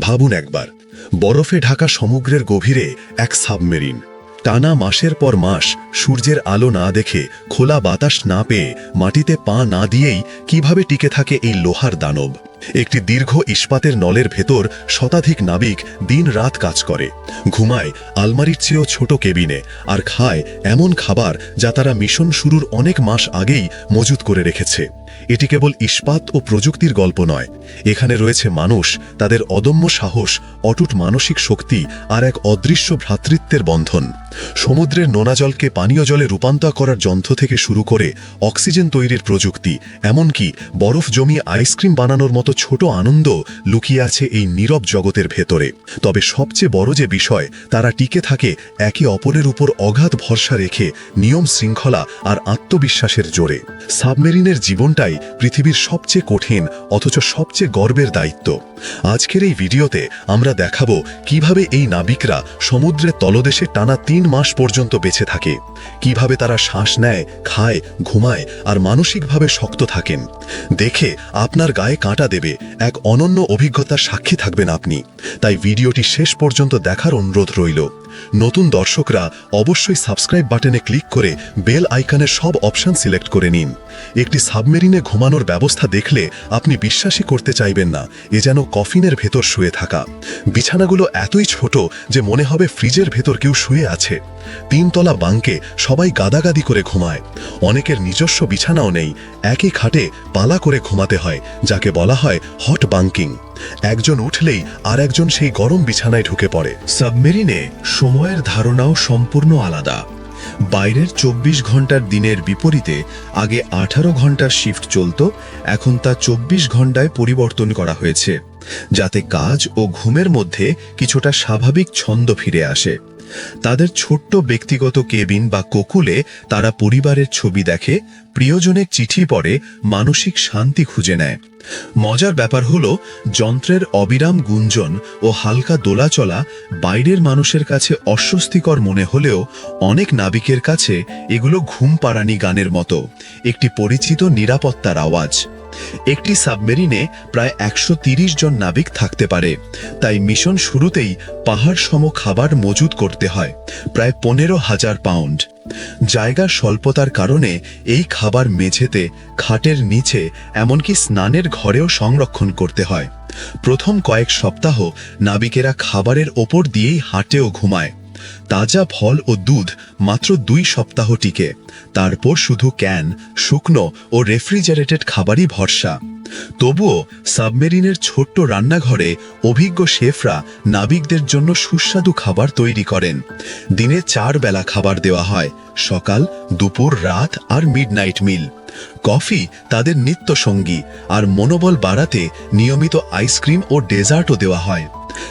ভাবুন একবার, বরফে ঢাকা সমুদ্রের গভীরে এক সাবমেরিন। টানা মাসের পর মাস সূর্যের আলো না দেখে, খোলা বাতাস না পেয়ে মাটিতে পা না দিয়েই কীভাবে টিকে থাকে এই লোহার দানব? একটি দীর্ঘ ইস্পাতের নলের ভেতর শতাধিক নাবিক দিন রাত কাজ করে। ঘুমায় আলমারির চেয়েও ছোট কেবিনে আর খায় এমন খাবার যা তারা মিশন শুরুর অনেক মাস আগেই মজুত করে রেখেছে। এটি কেবল ইস্পাত ও প্রযুক্তির গল্প নয়। এখানে রয়েছে মানুষ, তাদের অদম্য সাহস, অটুট মানসিক শক্তি আর এক অদৃশ্য ভ্রাতৃত্বের বন্ধন। সমুদ্রের নোনা জলকে পানীয় জলে রূপান্তর করার যন্ত্র থেকে শুরু করে অক্সিজেন তৈরির প্রযুক্তি, এমনকি বরফ জমিয়ে আইসক্রিম বানানোর মতো ছোট আনন্দ লুকিয়ে আছে এই নীরব জগতের ভেতরে। তবে সবচেয়ে বড় যে বিষয়, তারা টিকে থাকে একে অপরের উপর অগাধ ভরসা রেখে নিয়ম শৃঙ্খলা আর আত্মবিশ্বাসের জোরে। সাবমেরিনের জীবনটাই পৃথিবীর সবচেয়ে কঠিন, অথচ সবচেয়ে গর্বের দায়িত্ব। আজকের এই ভিডিওতে আমরা দেখাব কীভাবে এই নাবিকরা সমুদ্রের তলদেশে টানা তিন মাস পর্যন্ত বেঁচে থাকে, কীভাবে তারা শ্বাস নেয়, খায়, ঘুমায় আর মানসিকভাবে শক্ত থাকেন। দেখে আপনার গায়ে কাঁটা দেবে, এক অনন্য অভিজ্ঞতার সাক্ষী থাকবেন আপনি। তাই ভিডিওটি শেষ পর্যন্ত দেখার অনুরোধ রইল। নতুন দর্শকরা অবশ্যই সাবস্ক্রাইব বাটনে ক্লিক করে বেল আইকনের সব অপশান সিলেক্ট করে নিন। একটি সাবমেরিনে ঘুমানোর ব্যবস্থা দেখলে আপনি বিশ্বাসই করতে চাইবেন না, এ যেন কফিনের ভেতর শুয়ে থাকা। বিছানাগুলো এতই ছোট যে মনে হবে ফ্রিজের ভেতর কেউ শুয়ে আছে। তিনতলা বাঙ্কে সবাই গাদাগাদি করে ঘুমায়। অনেকের নিজস্ব বিছানাও নেই। একই খাটে পালা করে ঘুমাতে হয়, যাকে বলা হয় হট বাঙ্কিং। একজন উঠলেই আর একজন সেই গরম বিছানায় ঢুকে পড়ে। সাবমেরিনে সময়ের ধারণাও সম্পূর্ণ আলাদা। বাইরের চব্বিশ ঘণ্টার দিনের বিপরীতে আগে আঠারো ঘণ্টার শিফট চলত, এখন তা চব্বিশ ঘন্টায় পরিবর্তন করা হয়েছে, যাতে কাজ ও ঘুমের মধ্যে কিছুটা স্বাভাবিক ছন্দ ফিরে আসে। তাদের ছোট্ট ব্যক্তিগত কেবিন বা কোকুলে তারা পরিবারের ছবি দেখে প্রিয়জনের চিঠি পড়ে, মানসিক শান্তি খুঁজে নেয়। মজার ব্যাপার হলো, যন্ত্রের অবিরাম গুঞ্জন ও হালকা দোলাচলা বাইরের মানুষের কাছে অস্বস্তিকর মনে হলেও অনেক নাবিকের কাছে এগুলো ঘুম পাড়ানি গানের মতো, একটি পরিচিত নিরাপত্তার আওয়াজ। একটি সাবমেরিনে প্রায় একশো জন নাবিক থাকতে পারে, তাই মিশন শুরুতেই পাহাড় সম খাবার মজুদ করতে হয়, প্রায় পনেরো হাজার পাউন্ড। জায়গা স্বল্পতার কারণে এই খাবার মেঝেতে, খাটের নিচে, এমনকি স্নানের ঘরেও সংরক্ষণ করতে হয়। প্রথম কয়েক সপ্তাহ নাবিকেরা খাবারের ওপর দিয়েই হাঁটে ও ঘুমায়। তাজা ফল ও দুধ মাত্র দুই সপ্তাহ টিকে। তারপর শুধু ক্যান, শুকনো ও রেফ্রিজারেটেড খাবারই ভরসা। তবুও সাবমেরিনের ছোট্ট রান্নাঘরে অভিজ্ঞ শেফরা নাবিকদের জন্য সুস্বাদু খাবার তৈরি করেন। দিনে চার বেলা খাবার দেওয়া হয়, সকাল, দুপুর, রাত আর মিডনাইট মিল। কফি তাদের নিত্য সঙ্গী আর মনোবল বাড়াতে নিয়মিত আইসক্রিম ও ডেজার্টও দেওয়া হয়।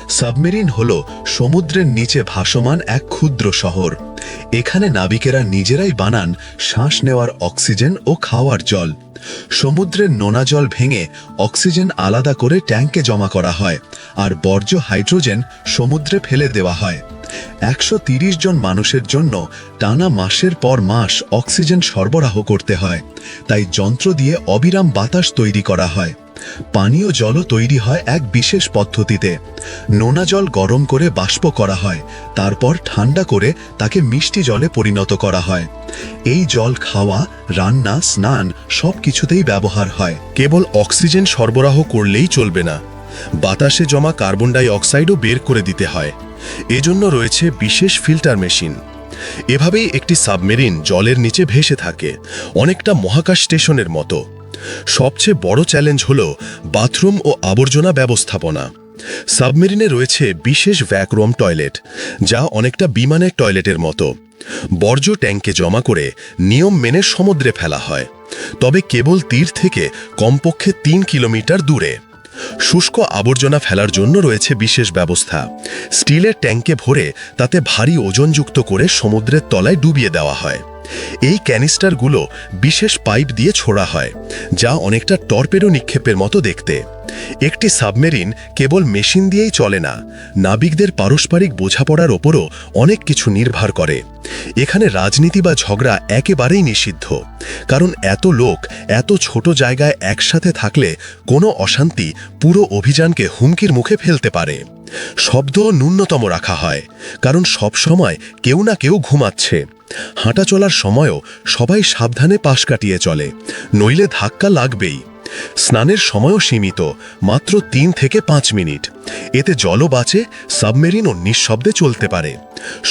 সাবমেরিন হল সমুদ্রের নিচে ভাসমান এক ক্ষুদ্র শহর। এখানে নাবিকেরা নিজেরাই বানান শ্বাস নেওয়ার অক্সিজেন ও খাওয়ার জল। সমুদ্রের নোনা জল ভেঙে অক্সিজেন আলাদা করে ট্যাঙ্কে জমা করা হয় আর বর্জ্য হাইড্রোজেন সমুদ্রে ফেলে দেওয়া হয়। একশো জন মানুষের জন্য টানা মাসের পর মাস অক্সিজেন সরবরাহ করতে হয়। তাই যন্ত্র দিয়ে অবিরাম বাতাস তৈরি করা হয়। পানীয় জলও তৈরি হয় এক বিশেষ পদ্ধতিতে। নোনা জল গরম করে বাষ্প করা হয়, তারপর ঠান্ডা করে তাকে মিষ্টি জলে পরিণত করা হয়। এই জল খাওয়া, রান্না, স্নান সব কিছুতেই ব্যবহার হয়। কেবল অক্সিজেন সরবরাহ করলেই চলবে না। বাতাসে জমা কার্বন ডাই অক্সাইডও বের করে দিতে হয়। এজন্য রয়েছে বিশেষ ফিল্টার মেশিন। এভাবেই একটি সাবমেরিন জলের নিচে ভেসে থাকে, অনেকটা মহাকাশ স্টেশনের মতো। সবচেয়ে বড় চ্যালেঞ্জ হল বাথরুম ও আবর্জনা ব্যবস্থাপনা। সাবমেরিনে রয়েছে বিশেষ ভ্যাকরুম টয়লেট যা অনেকটা বিমানের টয়লেটের মতো। বর্জ্য ট্যাঙ্কে জমা করে নিয়ম মেনে সমুদ্রে ফেলা হয়। তবে কেবল তীর থেকে কমপক্ষে তিন কিলোমিটার দূরে। শুষ্ক আবর্জনা ফেলার জন্য রয়েছে বিশেষ ব্যবস্থা। স্টিলের ট্যাঙ্কে ভরে তাতে ভারী ওজনযুক্ত করে সমুদ্রের তলায় ডুবিয়ে দেওয়া হয়। এই ক্যানিস্টারগুলো বিশেষ পাইপ দিয়ে ছোড়া হয়, যা অনেকটা টর্পেডো নিক্ষেপের মতো দেখতে। একটি সাবমেরিন কেবল মেশিন দিয়েই চলে না, নাবিকদের পারস্পরিক বোঝাপড়ার ওপরও অনেক কিছু নির্ভর করে। এখানে রাজনীতি বা ঝগড়া একেবারেই নিষিদ্ধ, কারণ এত লোক এত ছোট জায়গায় একসাথে থাকলে কোনো অশান্তি পুরো অভিযানকে হুমকির মুখে ফেলতে পারে। শব্দ ন্যূনতম রাখা হয়, কারণ সব সময় কেউ না কেউ ঘুমাচ্ছে। হাঁটা চলার সময়ও সবাই সাবধানে পাশ কাটিয়ে চলে, নইলে ধাক্কা লাগবেই। স্নানের সময়ও সীমিত, মাত্র তিন থেকে পাঁচ মিনিট। এতে জলও বাঁচে, সাবমেরিনও নিঃশব্দে চলতে পারে।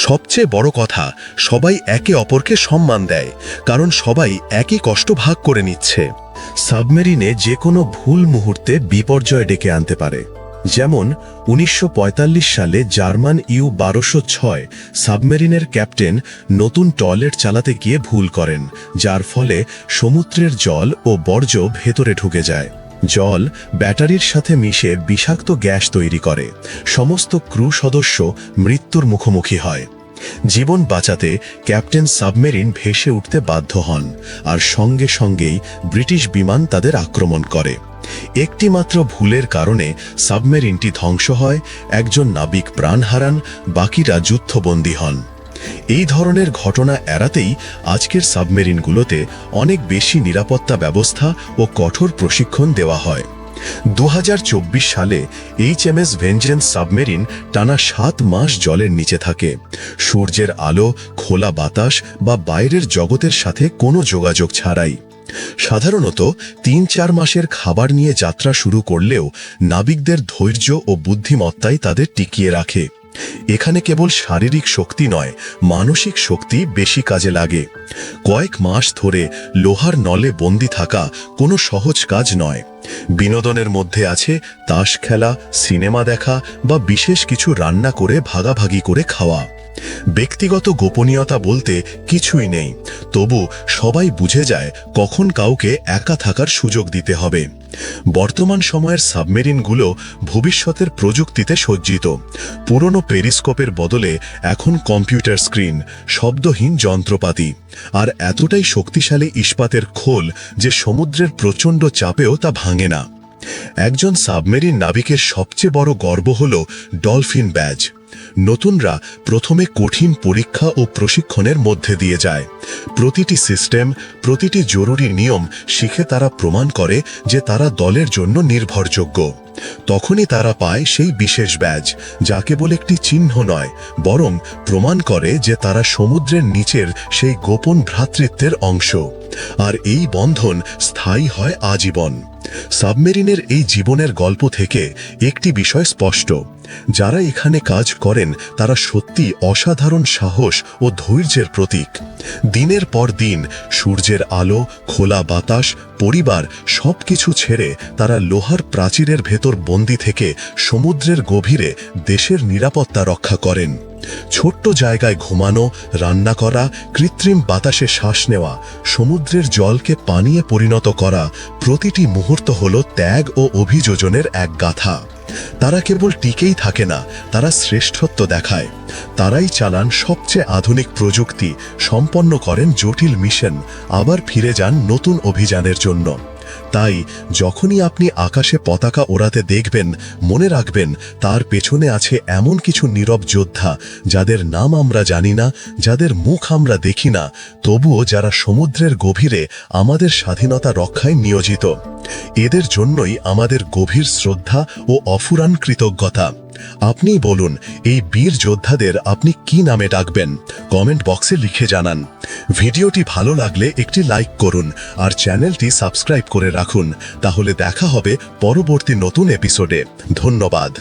সবচেয়ে বড় কথা, সবাই একে অপরকে সম্মান দেয়, কারণ সবাই একই কষ্ট ভাগ করে নিচ্ছে। সাবমেরিনে যে কোনো ভুল মুহূর্তে বিপর্যয় ডেকে আনতে পারে। যেমন, উনিশশো পঁয়তাল্লিশ সালে জার্মান ইউ বারোশো ছয় সাবমেরিনের ক্যাপ্টেন নতুন টয়লেট চালাতে গিয়ে ভুল করেন, যার ফলে সমুদ্রের জল ও বর্জ্য ভেতরে ঢুকে যায়। জল ব্যাটারির সাথে মিশে বিষাক্ত গ্যাস তৈরি করে। সমস্ত ক্রু সদস্য মৃত্যুর মুখোমুখি হয়। জীবন বাঁচাতে ক্যাপ্টেন সাবমেরিন ভেসে উঠতে বাধ্য হন, আর সঙ্গে সঙ্গেই ব্রিটিশ বিমান তাদের আক্রমণ করে। একটি মাত্র ভুলের কারণে সাবমেরিনটি ধ্বংস হয়, একজন নাবিক প্রাণ হারান, বাকিরা যুদ্ধবন্দী হন। এই ধরনের ঘটনা এড়াতেই আজকের সাবমেরিনগুলোতে অনেক বেশি নিরাপত্তা ব্যবস্থা ও কঠোর প্রশিক্ষণ দেওয়া হয়। দু হাজার চব্বিশ সালে এইচএমএস ভেঞ্জেন্স সাবমেরিন টানা সাত মাস জলের নিচে থাকে। সূর্যের আলো, খোলা বাতাস বা বাইরের জগতের সাথে কোনো যোগাযোগ ছাড়াই। সাধারণত তিন চার মাসের খাবার নিয়ে যাত্রা শুরু করলেও নাবিকদের ধৈর্য ও বুদ্ধিমত্তাই তাদের টিকিয়ে রাখে। এখানে কেবল শারীরিক শক্তি নয়, মানসিক শক্তি বেশি কাজে লাগে। কয়েক মাস ধরে লোহার নলে বন্দি থাকা কোনো সহজ কাজ নয়। বিনোদনের মধ্যে আছে তাস খেলা, সিনেমা দেখা বা বিশেষ কিছু রান্না করে ভাগাভাগি করে খাওয়া। ব্যক্তিগত গোপনীয়তা বলতে কিছুই নেই, তবু সবাই বুঝে যায় কখন কাউকে একা থাকার সুযোগ দিতে হবে। বর্তমান সময়ের সাবমেরিনগুলো ভবিষ্যতের প্রযুক্তিতে সজ্জিত। পুরনো পেরিস্কোপের বদলে এখন কম্পিউটার স্ক্রিন, শব্দহীন যন্ত্রপাতি, আর এতটাই শক্তিশালী ইস্পাতের খোল যে সমুদ্রের প্রচণ্ড চাপেও তা ভাঙে না। একজন সাবমেরিন নাবিকের সবচেয়ে বড় গর্ব হল ডলফিন ব্যাজ। নতুনরা প্রথমে কঠিন পরীক্ষা ও প্রশিক্ষণের মধ্যে দিয়ে যায়। প্রতিটি সিস্টেম, প্রতিটি জরুরি নিয়ম শিখে তারা প্রমাণ করে যে তারা দলের জন্য নির্ভরযোগ্য। তখনই তারা পায় সেই বিশেষ ব্যাজ যা কেবল একটি চিহ্ন নয়, বরং প্রমাণ করে যে তারা সমুদ্রের নিচের সেই গোপন ভ্রাতৃত্বের অংশ। আর এই বন্ধন স্থায়ী হয় আজীবন। সাবমেরিনের এই জীবনের গল্প থেকে একটি বিষয় স্পষ্ট। যারা এখানে কাজ করেন, তারা সত্যি অসাধারণ সাহস ও ধৈর্যের প্রতীক। দিনের পর দিন সূর্যের আলো, খোলা বাতাস, পরিবার সব কিছু ছেড়ে তারা লোহার প্রাচীরের ভেতর বন্দি থেকে সমুদ্রের গভীরে দেশের নিরাপত্তা রক্ষা করেন। ছোট্ট জায়গায় ঘুমানো, রান্না করা, কৃত্রিম বাতাসে শ্বাস নেওয়া, সমুদ্রের জলকে পানিয়ে পরিণত করা প্রতিটি মুহূর্ত হল ত্যাগ ও অভিযোজনের এক গাথা। তারা কেবল টিকেই থাকে না, তারা শ্রেষ্ঠত্ব দেখায়। তারাই চালান সবচেয়ে আধুনিক প্রযুক্তি, সম্পন্ন করেন জটিল মিশন, আবার ফিরে যান নতুন অভিযানের জন্য। তাই যখনই আপনি আকাশে পতাকা ওড়াতে দেখবেন, মনে রাখবেন তার পেছনে আছে এমন কিছু নীরব যোদ্ধা, যাদের নাম আমরা জানি না, যাদের মুখ আমরা দেখি না, তবুও যারা সমুদ্রের গভীরে আমাদের স্বাধীনতা রক্ষায় নিয়োজিত। এদের জন্যই আমাদের গভীর শ্রদ্ধা ও অফুরান কৃতজ্ঞতা। আপনিই বলুন, এই বীর যোদ্ধাদের আপনি কি নামে ডাকবেন? কমেন্ট বক্সে লিখে জানান। ভিডিওটি ভালো লাগলে একটি লাইক করুন আর চ্যানেলটি সাবস্ক্রাইব করে রাখুন। তাহলে দেখা হবে পরবর্তী নতুন এপিসোডে। ধন্যবাদ।